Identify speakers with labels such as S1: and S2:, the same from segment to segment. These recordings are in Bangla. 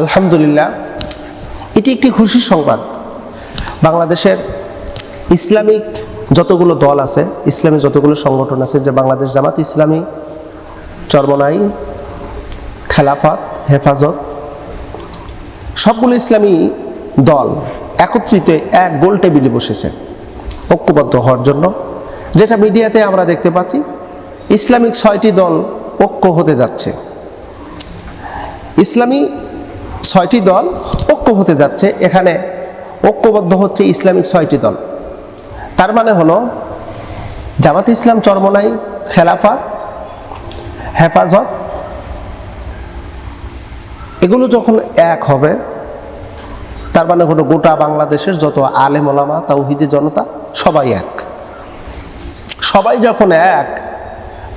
S1: আলহামদুলিল্লাহ, এটি একটি খুশির সংবাদ। বাংলাদেশের ইসলামিক যতগুলো দল আছে, ইসলামী যতগুলো সংগঠন আছে, যে বাংলাদেশ জামাত ইসলামী, চরমনাই, খেলাফত, হেফাজত, সবগুলো ইসলামী দল একত্রিত এক গোল টেবিলে বসেছে, ঐক্যবদ্ধ হওয়ার জন্য। যেটা মিডিয়াতে আমরা দেখতে পাচ্ছি, ইসলামিক ছয়টি দল ঐক্য হতে যাচ্ছে। ইসলামী ছয়টি দল ঐক্য হতে যাচ্ছে। এখানে ঐক্যবদ্ধ হচ্ছে ইসলামিক ছয়টি দল। তার মানে হলো, জামাত ইসলাম চরমনাই খেলাফত, হেফাজত, এগুলো যখন এক হবে, তার মানে হলো গোটা বাংলাদেশের যত আলেম ওলামা, তাওহিদি জনতা, সবাই এক। সবাই যখন এক,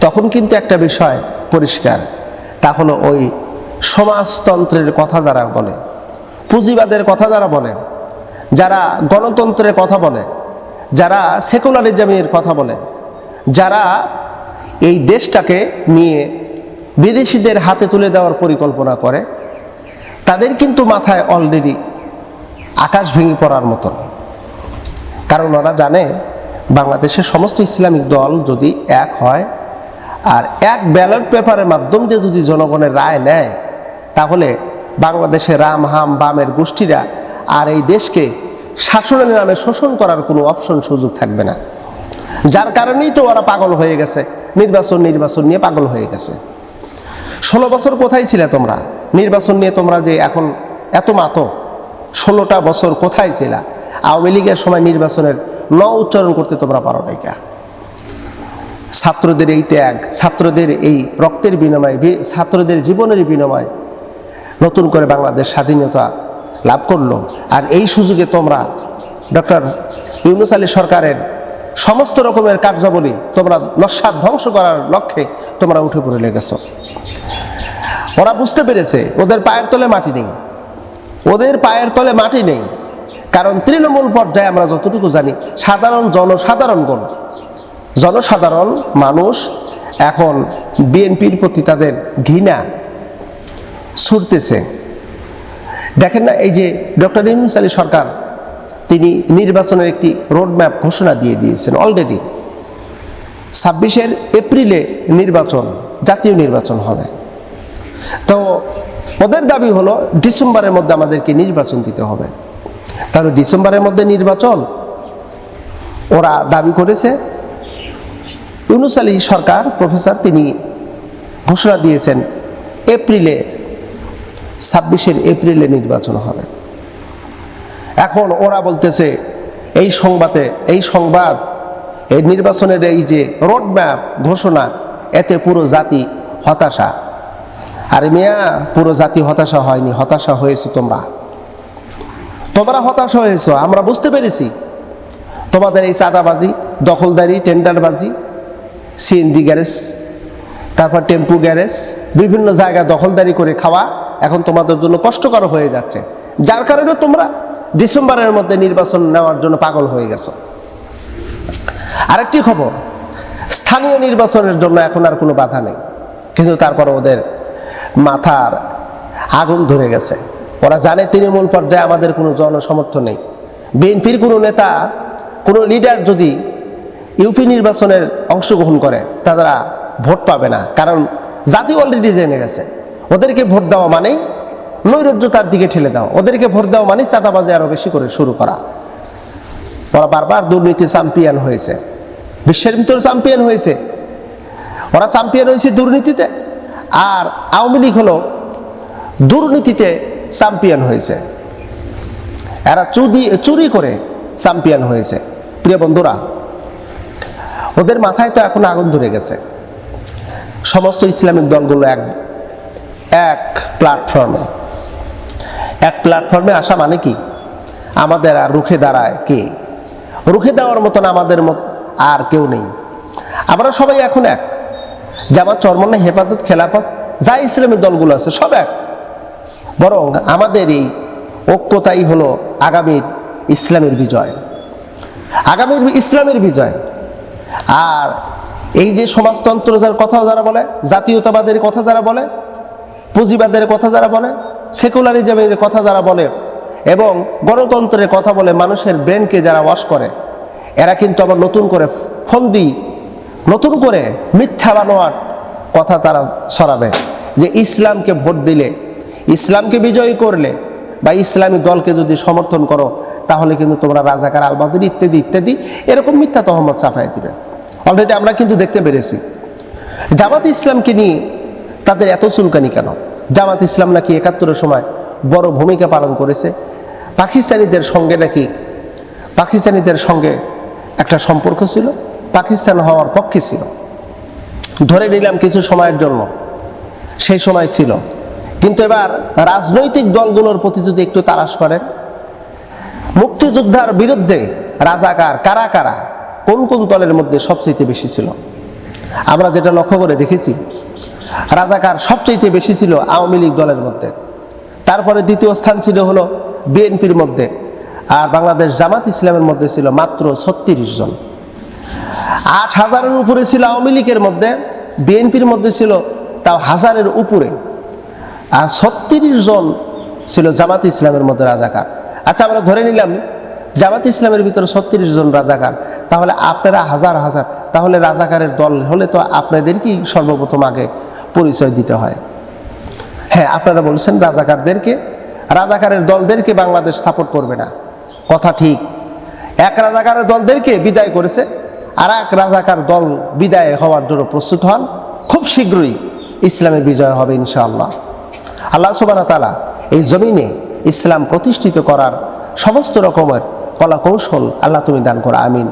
S1: তখন কিন্তু একটা বিষয় পরিষ্কার, তা হলো ওই সমাজতন্ত্রের কথা যারা বলে, পুঁজিবাদের কথা যারা বলে, যারা গণতন্ত্রের কথা বলে, যারা সেকুলারিজমের কথা বলে, যারা এই দেশটাকে নিয়ে বিদেশিদের হাতে তুলে দেওয়ার পরিকল্পনা করে, তাদের কিন্তু মাথায় অলরেডি আকাশ ভেঙে পড়ার মতন। কারণ ওরা জানে বাংলাদেশের সমস্ত ইসলামিক দল যদি এক হয়, আর এক ব্যালট পেপারের মাধ্যম দিয়ে যদি জনগণের রায় নেয় তাহলে বাংলাদেশে রাম, হাম, বামের গোষ্ঠীরা আর এই দেশকে শাসনের নামে শোষণ করার কোনো অপশন, সুযোগ থাকবে না। যার কারণেই তো ওরা পাগল হয়ে গেছে। নির্বাচন নির্বাচন নিয়ে পাগল হয়ে গেছে। ষোলো বছর কোথায় ছিলে তোমরা? নির্বাচন নিয়ে তোমরা যে এখন এত মাত, ষোলোটা বছর কোথায় ছিলা? আওয়ামী লীগের সময় নির্বাচনের ন উচ্চারণ করতে তোমরা পারো নাই কা? ছাত্রদের এই ত্যাগ, ছাত্রদের এই রক্তের বিনিময় ছাত্রদের জীবনের বিনিময় নতুন করে বাংলাদেশ স্বাধীনতা লাভ করল। আর এই সুযোগে তোমরা, ডক্টর ইউনুস আলী সরকারের সমস্ত রকমের কার্যাবলী তোমরা নস্বাদ ধ্বংস করার লক্ষ্যে তোমরা উঠে পড়ে লেগেছো। ওরা বুঝতে পেরেছে, ওদের পায়ের তলে মাটি নেই। ওদের পায়ের তলে মাটি নেই। কারণ তৃণমূল পর্যায়ে আমরা যতটুকু জানি, সাধারণ জনসাধারণগণ, জনসাধারণ মানুষ এখন বিএনপির প্রতি তাদের ঘৃণা ছুটতেছে। দেখেন না, এই যে ডক্টর ইউনুস আলী সরকার, তিনি নির্বাচনের একটি রোডম্যাপ ঘোষণা দিয়ে দিয়েছেন অলরেডি ছাব্বিশের এপ্রিলে নির্বাচন, জাতীয় নির্বাচন হবে। তো ওদের দাবি হলো, ডিসেম্বরের মধ্যে আমাদেরকে নির্বাচন দিতে হবে। তাহলে ডিসেম্বরের মধ্যে নির্বাচন, ওরা দাবি করেছে। ইউনুস আলী সরকার, প্রফেসর, তিনি ঘোষণা দিয়েছেন এপ্রিলে ছাব্বিশের এপ্রিলে নির্বাচন হবে। এখন ওরা বলতেছে, এই সংবাদে, এই সংবাদ, এই নির্বাচনের এই যে রোডম্যাপ ঘোষণা, এতে পুরো জাতি হতাশা। আরে মিয়া, পুরো জাতি হতাশা হয়নি, হতাশা হয়েছে তোমরা। তোমরা হতাশা হয়েছো, আমরা বুঝতে পেরেছি। তোমাদের এই চাঁদাবাজি, দখলদারি, টেন্ডারবাজি, সিএনজি গ্যারেজ, তারপর টেম্পু গ্যারেজ, বিভিন্ন জায়গা দখলদারি করে খাওয়া এখন তোমাদের জন্য কষ্টকর হয়ে যাচ্ছে। যার কারণে তোমরা ডিসেম্বরের মধ্যে নির্বাচন নেওয়ার জন্য পাগল হয়ে গেছো। আরেকটি খবর, স্থানীয় নির্বাচনের জন্য এখন আর কোনো বাধা নেই। কিন্তু তারপর ওদের মাথার আগুন ধরে গেছে। ওরা জানে তৃণমূল পর্যায়ে আমাদের কোনো জনসমর্থন নেই। বিএনপির কোনো নেতা, কোনো লিডার যদি ইউপি নির্বাচনের অংশগ্রহণ করে, তারা ভোট পাবে না। কারণ জাতি অলরেডি জেনে গেছে। ওদেরকে ভোট দেওয়া মানেই নৈরাজ্যতার দিকে ঠেলে দেওয়া ওদেরকে ভোট দেওয়া মানেই চাঁদাবাজি আরও বেশি করে শুরু করা। ওরা বারবার দুর্নীতি চ্যাম্পিয়ন হয়েছে। বিশ্বের ভিতরে চ্যাম্পিয়ন হয়েছে। ওরা চ্যাম্পিয়ন হয়েছে দুর্নীতিতে। আর আওয়ামী লীগ হলো দুর্নীতিতে চ্যাম্পিয়ন হয়েছে। এরা চুরি চুরি করে চ্যাম্পিয়ন হয়েছে। প্রিয় বন্ধুরা, ওদের মাথায় তো এখন আগুন ধরে গেছে। সমস্ত ইসলামিক দলগুলো এক এক প্ল্যাটফর্মে এক প্ল্যাটফর্মে আসা মানে কি? আমাদের আর রুখে দাঁড়ায় কে? রুখে দেওয়ার মতন আমাদের মত আর কেউ নেই। আমরা সবাই এখন এক। জামাত চরমনে হেফাজত, খেলাফত, যা ইসলামিক দলগুলো আছে সব এক। বরং আমাদের এই ঐক্যতাই হলো আগামীর ইসলামের বিজয়। আগামীর ইসলামের বিজয়। আর এই যে সমাজতন্ত্র যার কথা যারা বলে, জাতীয়তাবাদের কথা যারা বলে পুঁজিবাদের কথা যারা বলে, সেকুলারিজমের কথা যারা বলে, এবং গণতন্ত্রের কথা বলে মানুষের ব্রেনকে যারা ওয়াশ করে, এরা কিন্তু আবার নতুন করে ফন্দি, নতুন করে মিথ্যা বানোয়ার কথা তারা ছড়াবে। যে ইসলামকে ভোট দিলে, ইসলামকে বিজয়ী করলে, বা ইসলামী দলকে যদি সমর্থন করো, তাহলে কিন্তু তোমরা রাজাকার, আলবাদুর ইত্যাদি ইত্যাদি, এরকম মিথ্যা তহমত চাপাই দিবে। অলরেডি আমরা কিন্তু দেখতে পেরেছি। জামাত ইসলামকে নিয়ে তাদের এত চুলকানি কেন? জামাত ইসলাম নাকি একাত্তরের সময় বড় ভূমিকা পালন করেছে? পাকিস্তানিদের সঙ্গে নাকি, পাকিস্তানিদের সঙ্গে একটা সম্পর্ক ছিল? পাকিস্তান হওয়ার পক্ষে ছিল। ধরে নিলাম কিছু সময়ের জন্য। সেই সময় ছিল। কিন্তু এবার রাজনৈতিক দলগুলোর প্রতি যদি একটু তালাশ করেন, মুক্তিযোদ্ধার বিরুদ্ধে রাজাকার কারা কারা, কোন কোন দলের মধ্যে সবচেয়ে বেশি ছিল? আমরা যেটা লক্ষ্য করে দেখেছি রাজাকার সবচেয়ে বেশি ছিল আওয়ামী লীগ দলের মধ্যে। তারপরে দ্বিতীয় স্থান ছিল হলো বিএনপির মধ্যে, আর বাংলাদেশ জামাত ইসলামের মধ্যে ছিল মাত্র ছত্রিশ জন। আট হাজারের উপরে ছিল আওয়ামী লীগের মধ্যে, বিএনপির মধ্যে ছিল তাও হাজারের উপরে। আর ছত্রিশ জন ছিল জামাত ইসলামের মধ্যে রাজাকার। আচ্ছা আমরা ধরে নিলাম জামাত ইসলামের ভিতরে ছত্রিশ জন রাজাকার। তাহলে আপনারা হাজার হাজার, তাহলে রাজাকারের দল হলে তো আপনাদেরকেই সর্বপ্রথম আগে পরিচয় দিতে হয়। হ্যাঁ আপনারা বলছেন রাজাকারদেরকে, রাজাকারের দলদেরকে বাংলাদেশ সাপোর্ট করবে না। কথা ঠিক। এক রাজাকারের দলদেরকে বিদায় করেছে, আর এক রাজাকার দল বিদায় হওয়ার জন্য প্রস্তুত হন। খুব শীঘ্রই ইসলামের বিজয় হবে ইনশাআল্লাহ। আল্লাহ সুবানা তালা এই জমিনে ইসলাম প্রতিষ্ঠিত করার সমস্ত রকমের কলা কৌশল আল্লাহ তুমি দান করো, আমিন।